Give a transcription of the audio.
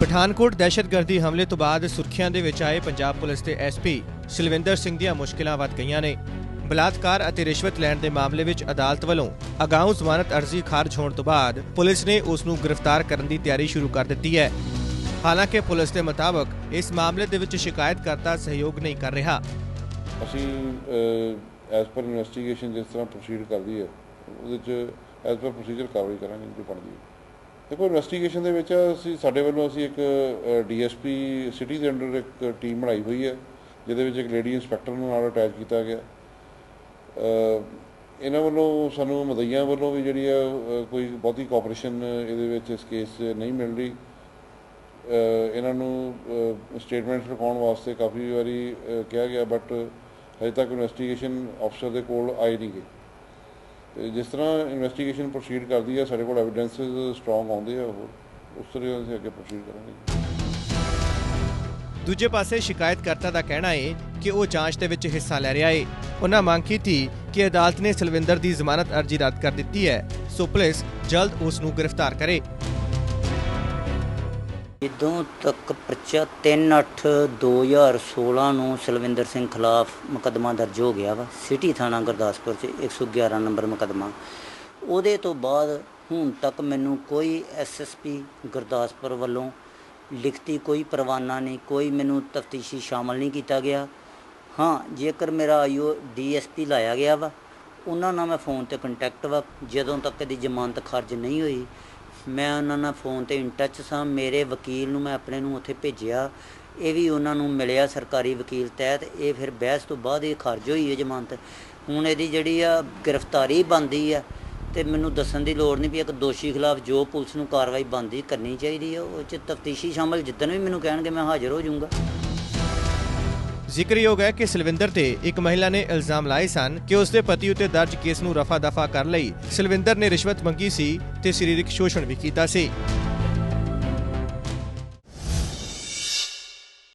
ਪਠਾਨਕੋਟ ਦਹਿਸ਼ਤਗਰਦੀ ਹਮਲੇ ਤੋਂ ਬਾਅਦ ਸੁਰਖੀਆਂ ਦੇ ਵਿੱਚ ਆਏ ਪੰਜਾਬ ਪੁਲਿਸ ਦੇ ਐਸਪੀ ਸਿਲਵਿੰਦਰ ਸਿੰਘ ਦੀਆਂ ਮੁਸ਼ਕਿਲਾਂ ਵੱਧ ਗਈਆਂ ਨੇ। ਬਲਾਤਕਾਰ ਅਤੇ ਰਿਸ਼ਵਤ ਲੈਣ ਦੇ ਮਾਮਲੇ ਵਿੱਚ ਅਦਾਲਤ ਵੱਲੋਂ ਅਗਾਊਂ ਜ਼ਮਾਨਤ ਅਰਜ਼ੀ ਖਾਰਜ ਹੋਣ ਤੋਂ ਬਾਅਦ ਪੁਲਿਸ ਨੇ ਉਸ ਨੂੰ ਗ੍ਰਿਫਤਾਰ ਕਰਨ ਦੀ ਤਿਆਰੀ ਸ਼ੁਰੂ ਕਰ ਦਿੱਤੀ ਹੈ। ਹਾਲਾਂਕਿ ਪੁਲਿਸ ਦੇ ਮੁਤਾਬਕ ਇਸ ਮਾਮਲੇ ਦੇ ਵਿੱਚ ਸ਼ਿਕਾਇਤਕਰਤਾ ਸਹਿਯੋਗ ਨਹੀਂ ਕਰ ਰਿਹਾ। ਅਸੀਂ ਐਸ ਪਰ ਇਨਵੈਸਟੀਗੇਸ਼ਨ ਜਿਸ ਤਰ੍ਹਾਂ ਪ੍ਰੋਸੀਡ ਕਰਦੀ ਹੈ, ਉਹਦੇ ਚ ਐਸ ਪਰ ਪ੍ਰੋਸੀਜਰ ਕਾਰਵਾਈ ਕਰਾਂਗੇ, ਜੋ ਬਣਦੀ ਹੈ। ਦੇਖੋ ਇਨਵੈਸਟੀਗੇਸ਼ਨ ਦੇ ਵਿੱਚ ਅਸੀਂ, ਸਾਡੇ ਵੱਲੋਂ ਅਸੀਂ ਇੱਕ ਡੀਐਸਪੀ ਸਿਟੀ ਦੇ ਅੰਡਰ ਇੱਕ ਟੀਮ ਬਣਾਈ ਹੋਈ ਹੈ, ਜਿਹਦੇ ਵਿੱਚ ਇੱਕ ਲੇਡੀ ਇੰਸਪੈਕਟਰ ਨੂੰ ਨਾਲ ਅਟੈਚ ਕੀਤਾ ਗਿਆ। ਇਹਨਾਂ ਵੱਲੋਂ ਸਾਨੂੰ ਮਦਈਆਂ ਵੱਲੋਂ ਵੀ ਜਿਹੜੀ ਆ ਕੋਈ ਬਹੁਤੀ ਕੋਆਪਰੇਸ਼ਨ ਇਹਦੇ ਵਿੱਚ ਇਸ ਕੇਸ 'ਚ ਨਹੀਂ ਮਿਲ ਰਹੀ। ਇਹਨਾਂ ਨੂੰ ਸਟੇਟਮੈਂਟ ਲਿਖਾਉਣ ਵਾਸਤੇ ਕਾਫੀ ਵਾਰੀ ਕਿਹਾ ਗਿਆ ਬਟ ਹਜੇ ਤੱਕ ਇਨਵੈਸਟੀਗੇਸ਼ਨ ਅਫਸਰ ਦੇ ਕੋਲ ਆਏ ਨਹੀਂ ਗਏ ਜਿਸ ਤਰ੍ਹਾਂ ਇਨਵੈਸਟੀਗੇਸ਼ਨ ਪ੍ਰੋਸੀਡ ਕਰਦੀ ਹੈ ਸਾਡੇ ਕੋਲ ਐਵੀਡੈਂਸਸ ਸਟਰੋਂਗ ਆਉਂਦੇ ਆ ਉਹ, ਉਸ ਤਰ੍ਹਾਂ ਅਸੀਂ ਅੱਗੇ ਪ੍ਰੋਸੀਡ ਕਰਾਂਗੇ। ਦੂਜੇ ਪਾਸੇ ਸ਼ਿਕਾਇਤਕਰਤਾ ਦਾ ਕਹਿਣਾ ਹੈ ਕਿ ਉਹ ਜਾਂਚ ਦੇ ਵਿੱਚ ਹਿੱਸਾ ਲੈ ਰਿਹਾ ਹੈ ਉਹਨਾਂ ਮੰਗ ਕੀਤੀ ਕਿ ਅਦਾਲਤ ਨੇ ਸਲਵਿੰਦਰ ਦੀ ਜ਼ਮਾਨਤ ਅਰਜ਼ੀ ਰੱਦ ਕਰ ਦਿੱਤੀ ਹੈ, ਸੋ ਪੁਲਿਸ ਜਲਦ ਉਸ ਨੂੰ ਗ੍ਰਿਫਤਾਰ ਕਰੇ। ਜਦੋਂ ਤੱਕ ਪਰਚਾ 3/8/2016 ਨੂੰ ਸਲਵਿੰਦਰ ਸਿੰਘ ਖਿਲਾਫ ਮੁਕੱਦਮਾ ਦਰਜ ਹੋ ਗਿਆ ਵਾ, ਸਿਟੀ ਥਾਣਾ ਗੁਰਦਾਸਪੁਰ 'ਚ 111 ਨੰਬਰ ਮੁਕੱਦਮਾ। ਉਹਦੇ ਤੋਂ ਬਾਅਦ ਹੁਣ ਤੱਕ ਮੈਨੂੰ ਕੋਈ ਐਸਐਸਪੀ ਗੁਰਦਾਸਪੁਰ ਵੱਲੋਂ ਲਿਖਤੀ ਕੋਈ ਪਰਵਾਨਾ ਨਹੀਂ, ਕੋਈ ਮੈਨੂੰ ਤਫਤੀਸ਼ੀ ਸ਼ਾਮਲ ਨਹੀਂ ਕੀਤਾ ਗਿਆ। ਹਾਂ, ਜੇਕਰ ਮੇਰਾ ਆਈਓ ਡੀਐਸਪੀ ਲਾਇਆ ਗਿਆ ਵਾ, ਉਹਨਾਂ ਨਾਲ ਮੈਂ ਫੋਨ ਤੇ ਕੰਟੈਕਟ ਵਾ। ਜਦੋਂ ਤੱਕ ਇਹਦੀ ਜ਼ਮਾਨਤ ਖਾਰਜ ਨਹੀਂ ਹੋਈ ਮੈਂ ਉਹਨਾਂ ਨਾਲ ਫੋਨ ਤੇ ਇਨ ਟੱਚ ਸਾਂ। ਮੇਰੇ ਵਕੀਲ ਨੂੰ ਮੈਂ ਆਪਣੇ ਨੂੰ ਉੱਥੇ ਭੇਜਿਆ। ਇਹ ਵੀ ਉਹਨਾਂ ਨੂੰ ਮਿਲਿਆ ਸਰਕਾਰੀ ਵਕੀਲ ਤਹਿਤ। ਇਹ ਫਿਰ ਬਹਿਸ ਤੋਂ ਬਾਅਦ ਇਹ ਖਾਰਜ ਹੋਈ ਹੈ ਜ਼ਮਾਨਤ। ਹੁਣ ਇਹਦੀ ਜਿਹੜੀ ਆ ਗ੍ਰਿਫਤਾਰੀ ਬੰਦੀ ਆ ਤੇ ਮੈਨੂੰ ਦੱਸਣ ਦੀ ਲੋੜ ਨਹੀਂ ਵੀ ਇੱਕ ਦੋਸ਼ੀ ਖਿਲਾਫ ਜੋ ਪੁਲਿਸ ਨੂੰ ਕਾਰਵਾਈ ਬੰਦੀ ਕਰਨੀ ਚਾਹੀਦੀ ਹੈ ਉਹ ਚ ਤਫਤੀਸ਼ੀ ਸ਼ਾਮਲ ਜਿੱਦਣ ਵੀ ਮੈਨੂੰ ਕਹਿਣਗੇ ਮੈਂ ਹਾਜ਼ਰ ਹੋ ਜਾਊਂਗਾ। ਜ਼ਿਕਰਯੋਗ ਹੈ ਕਿ ਸਲਵਿੰਦਰ ਤੇ ਇੱਕ ਮਹਿਲਾ ਨੇ ਇਲਜ਼ਾਮ ਲਾਏ ਸਨ ਕਿ ਉਸ ਦੇ ਪਤੀ ਉਤੇ ਦਰਜ ਕੇਸ ਨੂੰ ਰਫਾ ਦਫਾ ਕਰਨ ਲਈ। ਸਲਵਿੰਦਰ ਨੇ ਰਿਸ਼ਵਤ ਮੰਗੀ ਸੀ ਤੇ ਸਰੀਰਕ ਸ਼ੋਸ਼ਣ ਵੀ ਕੀਤਾ ਸੀ।